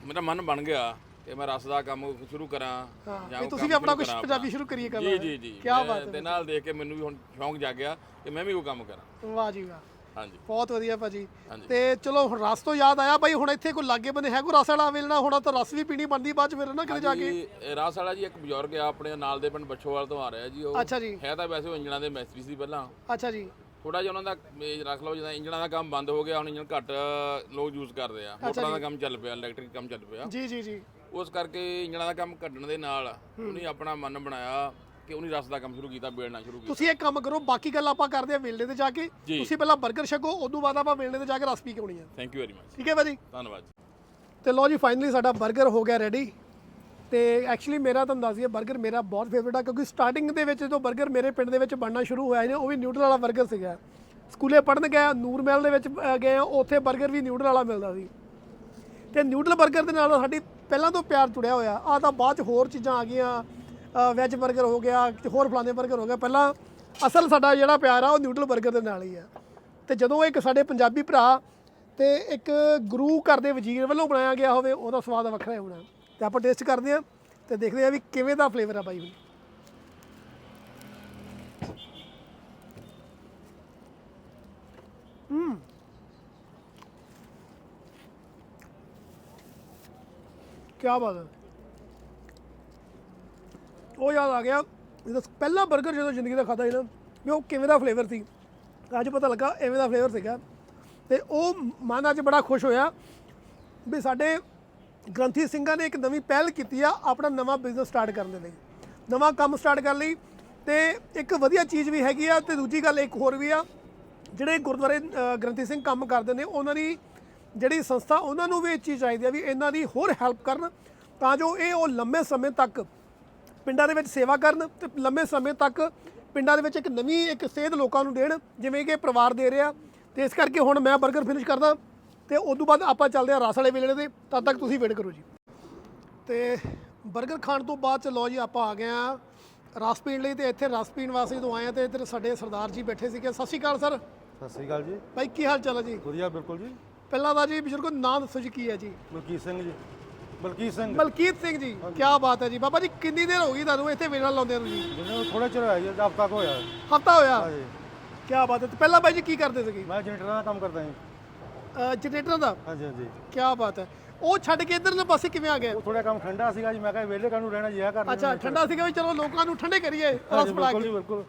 ਮੇਰਾ ਮਨ ਬਣ ਗਿਆ ਕਿ ਮੈਂ ਰਸ ਦਾ ਕੰਮ ਸ਼ੁਰੂ ਕਰਾਂ ਜਾਂ ਤੁਸੀਂ ਵੀ ਆਪਣਾ ਕੁਝ ਕਰਾਂ ਪੰਜਾਬੀ ਸ਼ੁਰੂ ਕਰੀਏ ਕਰਨਾ ਜੀ ਜੀ ਜੀ। ਕੀ ਬਾਤ ਹੈ ਨਾਲ ਦੇਖ ਕੇ ਮੈਨੂੰ ਵੀ ਹੁਣ ਸ਼ੌਂਕ ਜਾਗਿਆ ਕਿ ਮੈਂ ਵੀ ਉਹ ਕੰਮ ਕਰਾਂ। ਵਾਹ ਜੀ ਵਾਹ। ਹਾਂਜੀ। ਬਹੁਤ ਵਧੀਆ ਭਾਜੀ। ਤੇ ਚਲੋ ਹੁਣ ਰਸ ਤੋਂ ਯਾਦ ਆਇਆ ਬਾਈ ਹੁਣ ਇੱਥੇ ਕੋਈ ਲਾਗੇ ਬੰਦੇ ਹੈ ਕੋਈ ਰਸ ਵਾਲਾ ਵੇਲਣਾ ਹੋਣਾ ਤਾਂ ਰਸ ਵੀ ਪੀਣੀ ਬਣਦੀ ਬਾਅਦ ਚ ਫਿਰ ਨਾ ਕਿਤੇ ਜਾ ਕੇ। ਰਾਸ ਵਾਲਾ ਜੀ ਇੱਕ ਬਜ਼ੁਰਗ ਆ ਆਪਣੇ ਨਾਲ ਦੇ ਪਿੰਡ ਬੱਛੋਵਾਲ ਤੋਂ ਆ ਰਿਹਾ ਜੀ ਉਹ। ਹੈ ਤਾਂ ਵੈਸੇ ਉਹ ਇੰਜਣਾਂ ਦੇ ਮੈਸਤਰੀ ਸੀ ਪਹਿਲਾਂ। ਅੱਛਾ ਜੀ। ਥੋੜਾ ਜਿਹਾ ਉਹਨਾਂ ਦਾ ਇਹ ਰੱਖ ਲਓ ਜਿੱਦਾਂ ਇੰਜਣਾਂ ਦਾ ਕੰਮ ਬੰਦ ਹੋ ਗਿਆ ਹੁਣ ਇੰਜਣ ਘੱਟ ਲੋਕ ਯੂਜ਼ ਕਰਦੇ ਆ। ਮੋਟਰਾਂ ਦਾ ਕੰਮ ਚੱਲ ਪਿਆ ਇਲੈਕਟ੍ਰਿਕ ਕੰਮ ਚੱਲ ਪਿਆ। ਜੀ ਜੀ ਜੀ। ਉਸ ਕਰਕੇ ਇੰਜਣਾਂ ਦਾ ਕੰਮ ਘਟਣ ਦੇ ਨਾਲ ਉਹਨੇ ਆਪਣਾ ਮਨ ਬਣਾਇਆ ਕਿ ਉਹਨੇ ਰਸ ਦਾ ਕੰਮ ਸ਼ੁਰੂ ਕੀਤਾ ਬੇੜਨਾ ਸ਼ੁਰੂ ਕੀਤਾ। ਤੁਸੀਂ ਇੱਕ ਕੰਮ ਕਰੋ ਬਾਕੀ ਗੱਲ ਆਪਾਂ ਕਰਦੇ ਆ ਵੇਲਣੇ ਤੇ ਜਾ ਕੇ। ਤੁਸੀਂ ਪਹਿਲਾਂ 버ਗਰ ਛਕੋ ਉਦੋਂ ਬਾਅਦ ਆਪਾਂ ਵੇਲਣੇ ਤੇ ਜਾ ਕੇ ਰਸ ਪੀ ਕੇ ਆਉਣੀ ਆ। ਥੈਂਕ ਯੂ ਵੈਰੀ ਮਚ ਠੀਕ ਹੈ ਭਾਜੀ। ਧੰਨਵਾਦ ਤੇ ਲੋ ਜੀ ਫਾਈਨਲੀ ਸਾਡਾ 버ਗਰ ਹੋ ਗਿਆ ਰੈਡੀ ਤੇ ਐਕਚੁਅਲੀ ਮੇਰਾ ਤੁਹਾਨੂੰ ਦੱਸ ਦਈਏ 버ਗਰ ਮੇਰਾ ਬਹੁਤ ਫੇਵਰਟ ਆ, ਕਿਉਂਕਿ ਸਟਾਰਟਿੰਗ ਦੇ ਵਿੱਚ ਜਦੋਂ 버ਗਰ ਮੇਰੇ ਪਿੰਡ ਦੇ ਵਿੱਚ ਬਣਨਾ ਸ਼ੁਰੂ ਹੋਇਆ ਸੀ, ਉਹ ਵੀ ਨਿਊਡਲ ਵਾਲਾ 버ਗਰ ਸੀਗਾ। ਸਕੂਲੇ ਪੜਨ ਗਏ ਨੂਰ ਮਹਿਲ ਦੇ ਵਿੱਚ ਗਏ, ਉੱਥੇ 버ਗਰ ਵੀ ਨਿਊਡਲ ਵਾਲਾ ਮਿਲਦਾ ਸੀ। ਤੇ ਨਿਊਡਲ 버ਗਰ ਦੇ ਨਾਲ ਸਾਡੀ ਪਹਿਲਾਂ ਤੋਂ ਪਿਆਰ ਜੁੜਿਆ ਹੋਇਆ। ਆ ਤਾਂ ਬਾਅਦ ਚ ਹੋਰ ਚੀਜ਼ਾਂ ਆ ਗਈਆਂ ਵੈਜ 버ਗਰ ਹੋ ਗਿਆ, ਹੋਰ ਫਲਾਣੇ 버ਗਰ ਹੋ ਗਿਆ ਪਹਿਲਾਂ ਅਸਲ ਸਾਡਾ ਜਿਹੜਾ ਪਿਆਰ ਆ, ਉਹ ਨਿਊਡਲ 버ਗਰ ਦੇ ਨਾਲ ਹੀ ਆ। ਤੇ ਜਦੋਂ ਇੱਕ ਸਾਡੇ ਪੰਜਾਬੀ ਭਰਾ ਤੇ ਇੱਕ ਗੁਰੂ ਘਰ ਦੇ ਵਜ਼ੀਰ ਵੱਲੋਂ ਬਣਾਇਆ ਗਿਆ ਹੋਵੇ, ਉਹਦਾ ਸਵਾਦ ਵੱਖਰਾ ਹੋਣਾ। ਤੇ ਆਪਾਂ ਟੇਸਟ ਕਰਦੇ ਆ ਤੇ ਦੇਖਦੇ ਆ ਵੀ ਕਿਵੇਂ ਦਾ ਫਲੇਵਰ ਆ ਬਾਈ ਹੁਣ। ਕੀ ਬਾਤ ਹੈ। ਉਹ ਯਾਦ ਆ ਗਿਆ, ਜਦੋਂ ਪਹਿਲਾ 버ਗਰ ਜਦੋਂ ਜ਼ਿੰਦਗੀ ਦਾ ਖਾਦਾ ਸੀ ਨਾ, ਵੀ ਉਹ ਕਿਵੇਂ ਦਾ ਫਲੇਵਰ ਸੀ। ਅੱਜ ਪਤਾ ਲੱਗਾ ਐਵੇਂ ਦਾ ਫਲੇਵਰ ਸੀਗਾ। ਤੇ ਉਹ ਮਨ ਅੱਜ ਬੜਾ ਖੁਸ਼ ਹੋਇਆ ਵੀ ਸਾਡੇ ਗ੍ਰੰਥੀ ਸਿੰਘਾਂ ਨੇ ਇੱਕ ਨਵੀਂ ਪਹਿਲ ਕੀਤੀ ਆ, ਆਪਣਾ ਨਵਾਂ ਬਿਜ਼ਨਸ ਸਟਾਰਟ ਕਰਨ ਦੇ ਲਈ। ਨਵਾਂ ਕੰਮ ਸਟਾਰਟ ਕਰਨ ਲਈ ਤੇ ਇੱਕ ਵਧੀਆ ਚੀਜ਼ ਵੀ ਹੈਗੀ ਆ ਤੇ ਦੂਜੀ ਗੱਲ ਇੱਕ ਹੋਰ ਵੀ ਆ, ਜਿਹੜੇ ਗੁਰਦੁਆਰੇ ਗ੍ਰੰਥੀ ਸਿੰਘ ਕੰਮ ਕਰਦੇ ਨੇ, ਉਹਨਾਂ ਦੀ ਜਿਹੜੀ ਸੰਸਥਾ, ਉਹਨਾਂ ਨੂੰ ਵੀ ਇਹ ਚੀਜ਼ ਚਾਹੀਦੀ ਆ ਵੀ ਇਹਨਾਂ ਦੀ ਹੋਰ ਹੈਲਪ ਕਰਨ ਤਾਂ ਜੋ ਇਹ ਉਹ ਲੰਮੇ ਸਮੇਂ ਤੱਕ ਪਿੰਡਾਂ ਦੇ ਵਿੱਚ ਸੇਵਾ ਕਰਨ ਤੇ ਲੰਮੇ ਸਮੇਂ ਤੱਕ ਪਿੰਡਾਂ ਦੇ ਵਿੱਚ ਇੱਕ ਨਵੀਂ ਇੱਕ ਸੇਧ ਲੋਕਾਂ ਨੂੰ ਦੇਣ, ਜਿਵੇਂ ਕਿ ਪਰਿਵਾਰ ਦੇ ਰਿਹਾ ਤੇ ਇਸ ਕਰਕੇ ਹੁਣ ਮੈਂ 버ਗਰ ਫਿਨਿਸ਼ ਕਰਦਾ। ਤੇ ਉਸ ਤੋਂ ਬਾਅਦ ਆਪਾਂ ਚੱਲਦੇ ਹਾਂ ਰਸ ਵਾਲੇ ਵੇਲੇ ਦੇ ਤਦ ਤੱਕ ਤੁਸੀਂ ਵੇਟ ਕਰੋ ਜੀ। ਤੇ 버ਗਰ ਖਾਣ ਤੋਂ ਬਾਅਦ ਚ ਲਓ ਜੀ ਆਪਾਂ ਆ ਗਏ ਆ ਰਸ ਪੀਣ ਲਈ ਤੇ ਇੱਥੇ ਰਸ ਪੀਣ ਵਾਸਤੇ ਜਦੋਂ ਆਏ ਆ ਤੇ ਇੱਧਰ ਸਾਡੇ ਸਰਦਾਰ ਜੀ ਬੈਠੇ ਸੀਗੇ। ਸਤਿ ਸ਼੍ਰੀ ਅਕਾਲ ਸਰ। ਸਤਿ ਸ੍ਰੀ ਅਕਾਲ ਜੀ। ਭਾਈ ਕੀ ਹਾਲ ਚਾਲ ਹੈ ਜੀ? ਵਧੀਆ ਬਿਲਕੁਲ ਜੀ। ਪਹਿਲਾਂ ਦਾ ਜੀ ਬਜ਼ੁਰਗੋ ਨਾਮ ਦੱਸੋ ਜੀ ਕੀ ਹੈ ਜੀ? ਬਲਕੀਤ ਸਿੰਘ ਜੀ। ਬਲਕੀਤ ਸਿੰਘ। ਮਲਕੀਤ ਸਿੰਘ ਜੀ ਕੀ ਬਾਤ ਹੈ ਜੀ। ਬਾਬਾ ਜੀ ਕਿੰਨੀ ਦੇਰ ਹੋ ਗਈ ਤੁਹਾਨੂੰ ਇੱਥੇ ਵੇਲਾ ਲਾਉਂਦੇ ਨੂੰ ਜੀ? ਜਿਹਨੂੰ ਥੋੜਾ ਚਿਰ ਹੋਇਆ ਜੀ ਹਫ਼ਤਾ ਕੁ ਹੋਇਆ। ਹਫਤਾ ਹੋਇਆ? ਹਾਂਜੀ। ਕੀ ਬਾਤ ਹੈ। ਤੇ ਪਹਿਲਾਂ ਬਾਈ ਜੀ ਕੀ ਕਰਦੇ ਸੀਗੇ? ਮੈਂ ਜਨਰੇਟਰ ਦਾ ਕੰਮ ਕਰਦਾ ਜੀ। ਜਨਰੇਟਰ ਦਾ? ਹਾਂਜੀ ਹਾਂਜੀ। ਕੀ ਬਾਤ ਹੈ। ਉਹ ਛੱਡ ਕੇ ਇਧਰਲੇ ਪਾਸੇ ਕਿਵੇਂ ਆ ਗਏ? ਉਹ ਥੋੜਾ ਕੰਮ ਠੰਡਾ ਸੀਗਾ ਜੀ ਮੈਂ ਕਿਹਾ ਵਿਹਲੇ ਕਾਹਨੂੰ ਰਹਿਣਾ ਜੀ ਇਹ ਕਰਨਾ ਅੱਛਾ ਠੰਡਾ ਸੀਗਾ ਵੀ ਚਲੋ ਲੋਕਾਂ ਨੂੰ ਠੰਡੇ ਕਰੀਏ ਰਸ ਬਣਾ ਕੇ। ਬਿਲਕੁਲ।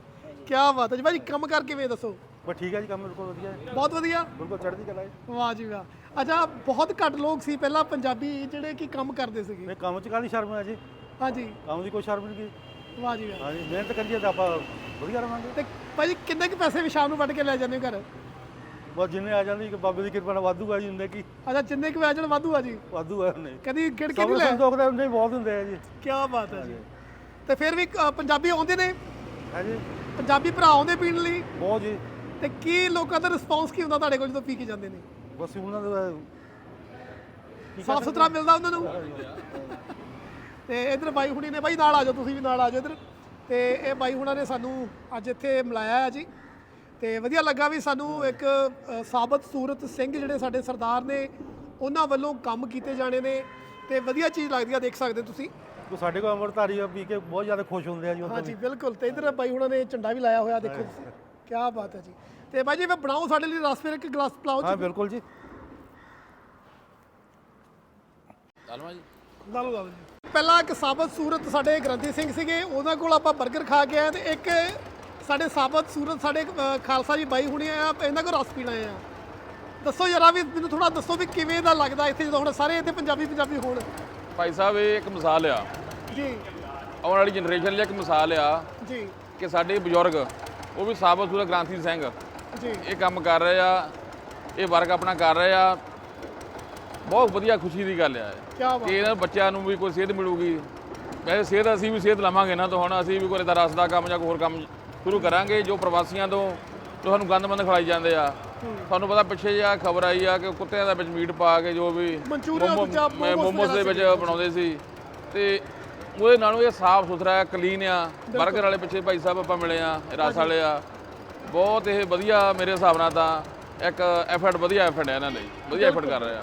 ਕੀ ਬਾਤ ਹੈ ਜੀ ਭਾਈ ਕੰਮ ਕਰ ਕਿਵੇਂ ਦੱਸੋ? ਬਸ ਠੀਕ ਹੈ ਜੀ ਕੰਮ ਬਿਲਕੁਲ ਵਧੀਆ। ਹੈ ਬਹੁਤ ਵਧੀਆ? ਬਿਲਕੁਲ ਚੜ੍ਹਦੀ ਕਲਾ ਜੀ। ਵਾਹ ਜੀ ਵਾਹ। ਅੱਛਾ ਬਹੁਤ ਘੱਟ ਲੋਕ ਸੀ ਪਹਿਲਾਂ ਪੰਜਾਬੀ ਜਿਹੜੇ ਕਿ ਕੰਮ ਕਰਦੇ ਸੀਗੇ। ਇਹ ਕੰਮ 'ਚ ਕਾਹਦੀ ਸ਼ਰਮ ਹੈ ਜੀ? ਹਾਂਜੀ। ਕੰਮ ਦੀ ਕੋਈ ਸ਼ਰਮ ਨਹੀਂ ਗੀ ਵਾਹ ਜੀ ਵਾਹ। ਹਾਂਜੀ ਮਿਹਨਤ ਕਰੀਏ ਤਾਂ ਆਪਾਂ ਵਧੀਆ ਰਵਾਂਗੇ। ਤੇ ਭਾਈ ਕਿੰਨੇ ਕੁ ਪੈਸੇ ਵੀ ਸ਼ਾਮ ਨੂੰ ਵੱਢ ਕੇ ਲੈ ਜਾਂਦੇ ਹੋ ਘਰ? ਬਸ ਜਿੰਨੇ ਆ ਜਾਂਦੇ ਕਿ ਬਾਬੇ ਦੀ ਕਿਰਪਾ ਨਾਲ ਵਾਧੂ ਆ ਜੀ ਹੁੰਦੇ ਕੀ ਅੱਛਾ ਜਿੰਨੇ ਕੁ ਵਿਆਜਣ ਵਾਧੂ ਆ ਜੀ? ਵਾਧੂ ਆ ਹੁੰਦੇ ਕਦੀ ਗਿਣ ਕੇ ਸਭ ਨਹੀਂ ਲੈ ਸੰਤੋਖ ਦੇ ਹੁੰਦੇ ਹੀ ਬਹੁਤ ਹੁੰਦੇ ਆ ਜੀ। ਕੀ ਬਾਤ ਹੈ ਜੀ। ਤੇ ਫਿਰ ਵੀ ਅ, ਪੰਜਾਬੀ ਆਉਂਦੇ ਨੇ? ਹਾਂਜੀ। ਪੰਜਾਬੀ ਭਰਾ ਆਉਂਦੇ ਪੀਣ ਲਈ? ਬਹੁਤ ਜੀ। ਤੇ ਕੀ ਲੋਕਾਂ ਦਾ ਰਿਸਪੌਂਸ ਕੀ ਹੁੰਦਾ ਤੁਹਾਡੇ ਕੋਲ ਜਦੋਂ ਪੀ ਕੇ ਜਾਂਦੇ ਨੇ? ਬਸ ਉਹਨਾਂ ਦਾ ਸਾਫ਼ ਸੁਥਰਾ ਮਿਲਦਾ ਉਹਨਾਂ ਨੂੰ? ਤੇ ਇਧਰ ਬਾਈ ਹੁਣੀ ਨੇ ਬਾਈ ਨਾਲ ਆ ਜਾਓ ਤੁਸੀਂ ਵੀ ਨਾਲ ਆ ਜਾਓ ਇਧਰ। ਤੇ ਇਹ ਬਾਈ ਹੁਣਾਂ ਨੇ ਸਾਨੂੰ ਅੱਜ ਇੱਥੇ ਮਿਲਾਇਆ ਹੈ ਜੀ। ਤੇ ਵਧੀਆ ਲੱਗਾ ਵੀ ਸਾਨੂੰ ਇੱਕ ਸਾਬਤ ਸੂਰਤ ਸਿੰਘ ਜਿਹੜੇ ਸਾਡੇ ਸਰਦਾਰ ਨੇ ਉਹਨਾਂ ਵੱਲੋਂ ਕੰਮ ਕੀਤੇ ਜਾਣੇ ਨੇ ਤੇ ਵਧੀਆ ਚੀਜ਼ ਲੱਗਦੀ ਆ ਦੇਖ ਸਕਦੇ ਤੁਸੀਂ। ਉਹ ਸਾਡੇ ਕੋਲ ਅੰਮ੍ਰਿਤਧਾਰੀ ਆ ਪੀ ਕੇ ਬਹੁਤ ਜ਼ਿਆਦਾ ਖੁਸ਼ ਹੁੰਦੇ ਆ ਜੀ ਉਹ ਤੋਂ ਹਾਂਜੀ ਬਿਲਕੁਲ। ਤੇ ਇਧਰ ਬਾਈ ਹੁਣਾਂ ਨੇ ਝੰਡਾ ਵੀ ਲਾਇਆ ਹੋਇਆ ਦੇਖੋ ਤੁਸੀਂ। ਕੀ ਬਾਤ ਹੈ ਜੀ। ਤੇ ਬਾਈ ਜੀ ਮੈਂ ਬਣਾਓ ਸਾਡੇ ਲਈ ਰਸ ਫਿਰ ਇੱਕ ਗਲਾਸ ਪਿਲਾਓ ਹਾਂ ਜੀ ਬਿਲਕੁਲ ਜੀ। ਚੱਲਵਾ ਜੀ ਲਾ ਲਓ ਲਾ ਲਓ ਜੀ। ਪਹਿਲਾਂ ਇੱਕ ਸਾਬਤ ਸੂਰਤ ਸਾਡੇ ਗ੍ਰੰਥੀ ਸਿੰਘ ਸੀਗੇ ਉਹਨਾਂ ਕੋਲ ਆਪਾਂ 버ਗਰ ਖਾ ਕੇ ਆਏ ਤੇ ਇੱਕ ਸਾਡੇ ਸਾਬਤ ਸੂਰਤ ਸਾਡੇ ਅ, ਖਾਲਸਾ ਜੀ ਬਾਈ ਹੁਣੇ ਆ ਇਹਨਾਂ ਕੋਲ ਰਸ ਪੀਣਾ ਆ। ਦੱਸੋ ਜਰਾ ਵੀ ਮੈਨੂੰ ਥੋੜਾ ਦੱਸੋ ਵੀ ਕਿਵੇਂ ਦਾ ਲੱਗਦਾ ਇੱਥੇ ਜਦੋਂ ਹੁਣ ਸਾਰੇ ਇੱਥੇ ਪੰਜਾਬੀ ਪੰਜਾਬੀ ਹੋਣ। ਭਾਈ ਸਾਹਿਬ ਇਹ ਇੱਕ ਮਿਸਾਲ ਆ। ਜੀ। ਆਉਣ ਵਾਲੀ ਜਨਰੇਸ਼ਨ ਲਈ ਇੱਕ ਮਿਸਾਲ ਆ ਜੀ। ਕਿ ਸਾਡੇ ਬਜ਼ੁਰਗ ਉਹ ਵੀ ਸਾਬਤ ਸੂਰਤ ਗ੍ਰਾਂਥੀ ਸਿੰਘ। ਜੀ। ਇਹ ਕੰਮ ਕਰ ਰਹੇ ਆ ਇਹ ਵਰਕ ਆਪਣਾ ਕਰ ਰਹੇ ਆ। ਬਹੁਤ ਵਧੀਆ ਖੁਸ਼ੀ ਦੀ ਗੱਲ ਆ ਇਹ। ਕੀ ਬਾਤ। ਕਿ ਇਹਨਾਂ ਬੱਚਿਆਂ ਨੂੰ ਵੀ ਕੋਈ ਸੇਧ ਮਿਲੂਗੀ। ਵੈਸੇ ਸੇਧ ਅਸੀਂ ਵੀ ਸੇਧ ਲਵਾਂਗੇ ਨਾ ਤਾਂ ਹੁਣ ਅਸੀਂ ਵੀ ਕੋਈ ਇਹਦਾ ਰਸ ਦਾ ਕੰਮ ਜਾਂ ਕੋਈ ਹੋਰ ਕੰਮ ਸ਼ੁਰੂ ਕਰਾਂਗੇ ਜੋ ਪ੍ਰਵਾਸੀਆਂ ਤੋਂ ਜੋ ਸਾਨੂੰ ਗੰਦਮੰਦ ਖਿਲਾਈ ਜਾਂਦੇ ਆ। ਤੁਹਾਨੂੰ ਪਤਾ ਪਿੱਛੇ ਜਿਹਾ ਖਬਰ ਆਈ ਆ ਕਿ ਕੁੱਤਿਆਂ ਦੇ ਵਿੱਚ ਮੀਟ ਪਾ ਕੇ ਜੋ ਵੀ ਮਨਚੂਰੀਅਨ ਮੈਂ ਮੋਮੋਸ ਦੇ ਵਿੱਚ ਬਣਾਉਂਦੇ ਸੀ। ਤੇ ਉਹਦੇ ਨਾਲੋਂ ਇਹ ਸਾਫ਼ ਸੁਥਰਾ ਹੈ ਕਲੀਨ ਆ। 버ਗਰ ਵਾਲੇ ਪਿੱਛੇ ਭਾਈ ਸਾਹਿਬ ਆਪਾਂ ਮਿਲੇ ਆ ਰਸ ਵਾਲੇ ਆ। ਬਹੁਤ ਇਹ ਵਧੀਆ ਮੇਰੇ ਹਿਸਾਬ ਨਾਲ ਤਾਂ ਇੱਕ ਐਫਰਟ ਵਧੀਆ ਐਫਰਟ ਹੈ ਇਹਨਾਂ ਲਈ ਵਧੀਆ ਐਫਰਟ ਕਰ ਰਹੇ ਆ।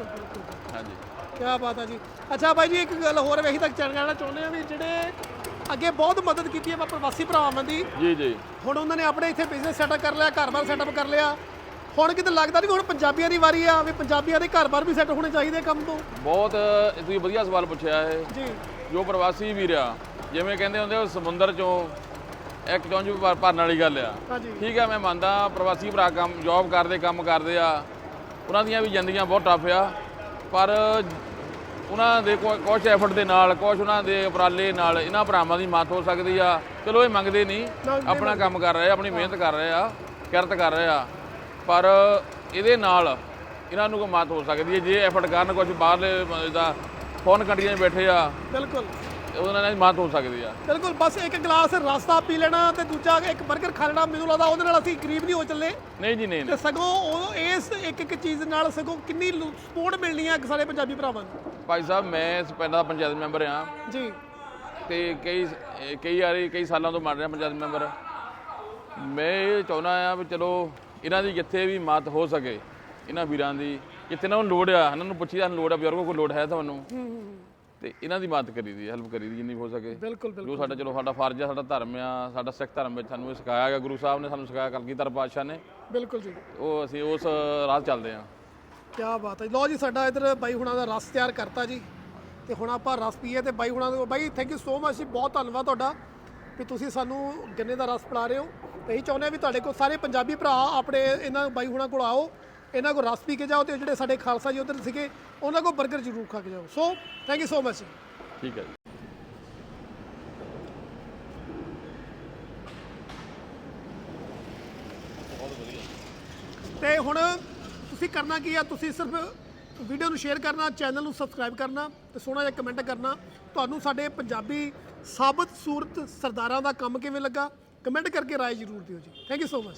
ਹਾਂਜੀ। ਕੀ ਬਾਤ ਹੈ ਜੀ। ਅੱਛਾ ਬਾਈ ਜੀ ਇੱਕ ਗੱਲ ਹੋਰ ਵੇਖੀ ਤੱਕ ਚੜਨਾ ਚਾਹੁੰਦੇ ਆ ਵੀ ਜਿਹੜੇ ਅੱਗੇ ਬਹੁਤ ਮਦਦ ਕੀਤੀ ਆਪਾਂ ਪ੍ਰਵਾਸੀ ਭਰਾਵਾਂ ਦੀ। ਜੀ ਜੀ। ਹੁਣ ਉਹਨਾਂ ਨੇ ਆਪਣੇ ਇੱਥੇ ਬਿਜ਼ਨਸ ਸੈਟਅਪ ਕਰ ਲਿਆ ਘਰ-ਬਾਰ ਸੈਟਅਪ ਕਰ ਲਿਆ। ਹੁਣ ਕਿਤੇ ਲੱਗਦਾ ਨਹੀਂ ਹੁਣ ਪੰਜਾਬੀਆਂ ਦੀ ਵਾਰੀ ਆ ਵੀ ਪੰਜਾਬੀਆਂ ਦੇ ਘਰ-ਬਾਰ ਵੀ ਸੈੱਟ ਹੋਣੇ ਚਾਹੀਦੇ ਕੰਮ ਤੋਂ। ਬਹੁਤ ਤੁਸੀਂ ਵਧੀਆ ਸਵਾਲ ਪੁੱਛਿਆ ਹੈ ਜੀ। ਜੋ ਪ੍ਰਵਾਸੀ ਵੀਰ ਆ ਜਿਵੇਂ ਕਹਿੰਦੇ ਹੁੰਦੇ ਉਹ ਸਮੁੰਦਰ ਚੋਂ ਇੱਕ ਚੌਂਜ ਭਰ- ਭਰਨ ਵਾਲੀ ਗੱਲ ਆ। ਠੀਕ ਆ ਮੈਂ ਮੰਨਦਾ ਪ੍ਰਵਾਸੀ ਭਰਾ ਕੰਮ ਜੌਬ ਕਰਦੇ ਕੰਮ ਕਰਦੇ ਆ। ਉਹਨਾਂ ਦੀਆਂ ਵੀ ਜ਼ਿੰਦਗੀਆਂ ਬਹੁਤ ਟਫ ਆ। ਪਰ ਉਹਨਾਂ ਦੇ ਕੁ- ਕੁਛ ਐਫਰਟ ਦੇ ਨਾਲ ਕੁਛ ਉਹਨਾਂ ਦੇ ਉਪਰਾਲੇ ਨਾਲ ਇਹਨਾਂ ਭਰਾਵਾਂ ਦੀ ਮਦਦ ਹੋ ਸਕਦੀ ਆ। ਚਲੋ ਇਹ ਮੰਗਦੇ ਨਹੀਂ। ਆਪਣਾ ਕੰਮ ਕਰ ਰਹੇ ਆ ਆਪਣੀ ਮਿਹਨਤ ਕਰ ਰਹੇ ਆ ਕਿਰਤ ਕਰ ਰਹੇ ਆ। ਪਰ ਇਹਦੇ ਨਾਲ ਇਹਨਾਂ ਨੂੰ ਕੋਈ ਮਾਤ ਹੋ ਸਕਦੀ ਹੈ। ਜੇ ਐਫਰਟ ਕਰਨ ਕੁਝ ਬਾਹਰਲੇ ਦਾ ਫੋਰਨ ਕੰਟਰੀਆਂ 'ਚ ਬੈਠੇ ਆ ਬਿਲਕੁਲ। ਉਹਨਾਂ ਨਾਲ ਮਾਤ ਹੋ ਸਕਦੀ ਆ। ਬਿਲਕੁਲ ਬਸ ਇੱਕ ਗਲਾਸ ਰਸਤਾ ਪੀ ਲੈਣਾ ਤੇ ਦੂਜਾ ਇੱਕ 버ਗਰ ਖਾ ਲੈਣਾ ਮੈਨੂੰ ਲੱਗਦਾ ਉਹਦੇ ਨਾਲ ਅਸੀਂ ਗਰੀਬ ਨਹੀਂ ਹੋ ਚੱਲੇ। ਨਹੀਂ ਜੀ ਨਹੀਂ ਤੇ ਸਗੋਂ ਉਹ ਇਸ ਇੱਕ ਇੱਕ ਚੀਜ਼ ਨਾਲ ਸਗੋਂ ਕਿੰਨੀ ਸਪੋਰਟ ਮਿਲਣੀ ਹੈ ਸਾਡੇ ਪੰਜਾਬੀ ਭਰਾਵਾਂ ਨੂੰ। ਭਾਈ ਸਾਹਿਬ ਮੈਂ ਇਸ ਪਿੰਡ ਦਾ ਪੰਚਾਇਤ ਮੈਂਬਰ ਆ ਜੀ। ਤੇ ਕਈ ਕਈ ਵਾਰੀ ਕਈ ਸਾਲਾਂ ਤੋਂ ਬਣ ਰਿਹਾ ਪੰਚਾਇਤ ਮੈਂਬਰ। ਮੈਂ ਇਹ ਚਾਹੁੰਦਾ ਆ ਵੀ ਚਲੋ ਇਹਨਾਂ ਦੀ ਜਿੱਥੇ ਵੀ ਮਤ ਹੋ ਸਕੇ ਇਹਨਾਂ ਵੀਰਾਂ ਦੀ ਜਿੱਥੇ ਇਹਨਾਂ ਨੂੰ ਲੋੜ ਆ ਇਹਨਾਂ ਨੂੰ ਪੁੱਛੀ ਦਾ ਲੋੜ ਆ ਬਜ਼ੁਰਗੋ ਕੋਈ ਲੋੜ ਹੈ ਤੁਹਾਨੂੰ। ਤੇ ਇਹਨਾਂ ਦੀ ਮਦਦ ਕਰੀ ਦੀ ਹੈਲਪ ਕਰੀ ਦੀ ਜਿੰਨੀ ਹੋ ਸਕੇ। ਬਿਲਕੁਲ ਬਿਲਕੁਲ। ਜੋ ਸਾਡਾ ਚਲੋ ਸਾਡਾ ਫਰਜ਼ ਆ ਸਾਡਾ ਧਰਮ ਆ ਸਾਡਾ ਸਿੱਖ ਧਰਮ ਵਿੱਚ ਸਾਨੂੰ ਇਹ ਸਿਖਾਇਆ ਗਿਆ ਗੁਰੂ ਸਾਹਿਬ ਨੇ ਸਾਨੂੰ ਸਿਖਾਇਆ ਕਲਗੀਧਰ ਪਾਤਸ਼ਾਹ ਨੇ। ਬਿਲਕੁਲ ਜੀ। ਉਹ ਅਸੀਂ ਉਸ ਰਾਹ ਚੱਲਦੇ ਆ ਕੀ ਬਾਤ ਹੈ ਲੋ ਜੀ ਸਾਡਾ ਇਧਰ ਬਾਈ ਹੁਣਾਂ ਦਾ ਰਸ ਤਿਆਰ ਕਰਤਾ ਜੀ। ਤੇ ਹੁਣ ਆਪਾਂ ਰਸ ਪੀਏ ਤੇ ਬਾਈ ਹੁਣਾਂ ਦਾ ਬਾਈ ਥੈਂਕ ਯੂ ਸੋ ਮਚ ਜੀ। ਬਹੁਤ ਧੰਨਵਾਦ ਤੁਹਾਡਾ ਵੀ ਤੁਸੀਂ ਸਾਨੂੰ ਗੰਨੇ ਦਾ ਰਸ ਪਿਲਾ ਰਹੇ ਹੋ। ਤੇ ਅਸੀਂ ਚਾਹੁੰਦੇ ਹਾਂ ਵੀ ਤੁਹਾਡੇ ਕੋਲ ਸਾਰੇ ਪੰਜਾਬੀ ਭਰਾ ਆਪਣੇ ਇਹਨਾਂ ਬਾਈ ਹੁਣਾਂ ਕੋਲ ਆਓ ਇਹਨਾਂ ਕੋਲ ਰਸ ਪੀ ਕੇ ਜਾਓ ਤੇ ਜਿਹੜੇ ਸਾਡੇ ਖਾਲਸਾ ਜੀ ਉਧਰ ਸੀਗੇ ਉਹਨਾਂ ਕੋਲ 버ਗਰ ਜ਼ਰੂਰ ਖਾ ਕੇ ਜਾਓ। So thank you so much ਠੀਕ ਹੈ ਜੀ। ਤੇ ਹੁਣ ਤੁਸੀਂ ਕਰਨਾ ਕੀ ਆ? ਤੁਸੀਂ ਸਿਰਫ ਵੀਡੀਓ ਨੂੰ ਸ਼ੇਅਰ ਕਰਨਾ ਚੈਨਲ ਨੂੰ ਸਬਸਕ੍ਰਾਈਬ ਕਰਨਾ ਤੇ ਸੋਹਣਾ ਜਿਹਾ ਕਮੈਂਟ ਕਰਨਾ। ਤੁਹਾਨੂੰ ਸਾਡੇ ਪੰਜਾਬੀ ਸਾਬਤ ਸੂਰਤ ਸਰਦਾਰਾਂ ਦਾ ਕੰਮ ਕਿਵੇਂ ਲੱਗਾ? ਕਮੈਂਟ ਕਰਕੇ ਰਾਏ ਜ਼ਰੂਰ ਦਿਓ ਜੀ। Thank you so much